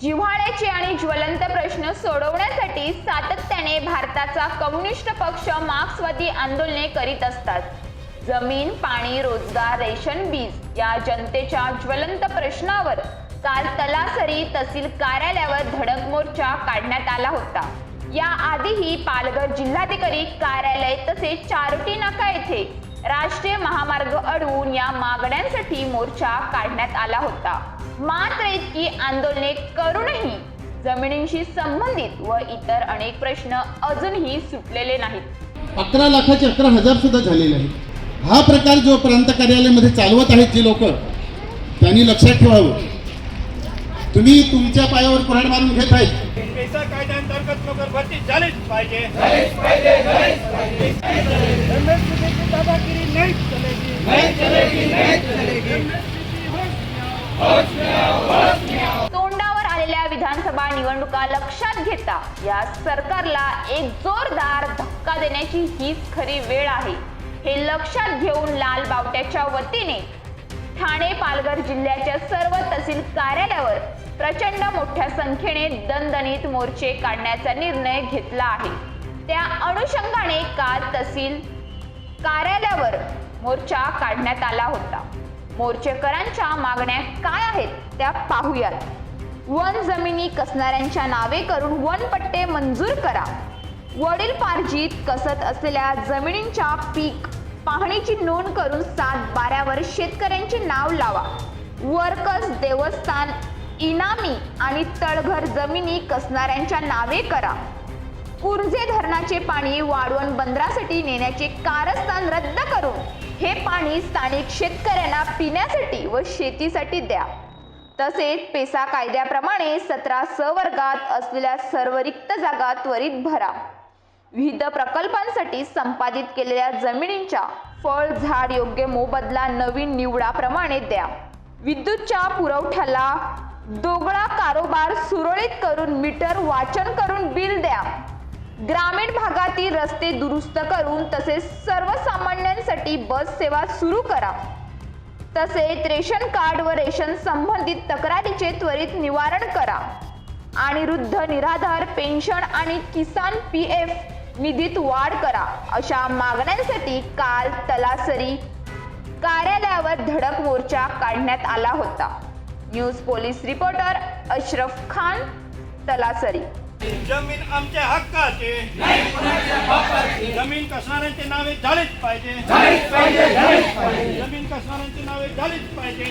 जिव्हाळ्याचे आणि ज्वलंत प्रश्न सोडवण्यासाठी सातत्याने भारताचा कम्युनिस्ट पक्ष मार्क्सवादी आंदोलने करीत असतात. जमीन पाणी रोजगार रेशन बीज या जनतेच्या ज्वलंत प्रश्नावर काल तलासरी तहसील कार्यालयावर धडक मोर्चा काढण्यात आला होता. या आधीही पालघर जिल्हाधिकारी कार्यालय तसेच चारोटी नाका येथे राष्ट्रीय महामार्ग अडवून या मागण्यांसाठी मोर्चा काढण्यात आला होता. मात्र इतकी आंदोलने करूनही जमिनींशी संबंधित व इतर अनेक प्रश्न अजूनही सुटलेले नाहीत. अकरा लाखाचे अकरा हजार सुद्धा झालेले आहेत हा प्रकार जो प्रांत कार्यालयामध्ये चालवत आहेत जी लोक त्यांनी लक्षात ठेवावं. तुम्ही तुमच्या पायावर कुऱ्हाड मारून घेत आहेत. पैसा कायद्याअंतर्गत नोकर भरती झालीच पाहिजे. विधानसभा निवडणुका लक्षात घेता या सरकारला एक जोरदार धक्का देण्याची हीच खरी वेळ आहे. हे लक्षात घेऊन लाल बावट्याच्या वतीने ठाणे पालघर जिल्ह्याच्या सर्व तहसील कार्यालयावर प्रचंड मोठ्या संख्येने दणदणीत मोर्चे काढण्याचा निर्णय घेतला आहे. त्या अनुषंगाने काल तहसील कार्यालयावर मोर्चा काढण्यात आला होता. मोर्चेकरांच्या मागण्या काय आहेत त्या पाहूयात. वन जमिनी कसणाऱ्यांच्या नावे करून वन पट्टे मंजूर करा. वडील पार्जित कसत असलेल्या जमिनींच्या पीक पाहणीची नोंद करून सात बाऱ्यावर शेतकऱ्यांचे नाव लावा. वर्कर्स देवस्थान इनामी आणि तळघर जमिनी कसणाऱ्यांच्या नावे करा. कुर्जे धरणाचे पाणी वाढवण बंदरासाठी नेण्याचे कारस्थान रद्द करून हे पाणी स्थानिक शेतकऱ्यांना पिण्यासाठी व शेतीसाठी द्या. तसेच पेसा कायद्याप्रमाणे सतरा स वर्गात असलेल्या सर्व रिक्त जागा त्वरित भरा. विविध प्रकल्पांसाठी संपादित केलेल्या जमिनींच्या फळ झाड योग्य मोबदला नवीन निवडाप्रमाणे द्या. विद्युतच्या पुरवठ्याला दोगळा कारोबार सुरळीत करून मीटर वाचन करून बिल द्या. ग्रामीण भागातील रस्ते दुरुस्त करून तसेच सर्वसामान्यांसाठी बस सेवा सुरू करा. तसेच रेशन कार्ड व रेशन संबंधित तक्रारीचे त्वरित निवारण करा. आणि वृद्ध निराधार पेन्शन आणि किसान पी एफ निधीत वाढ करा. अशा मागण्यांसाठी काल तलासरी कार्यालयावर धडक मोर्चा काढण्यात आला होता. News police reporter Ashraf Khan Talasari. जमीन आमच्या हक्काचे. जमीन कसणाऱ्यांची नावे झालीच पाहिजे. जमीन कसणाऱ्यांची नावे झालीच पाहिजे.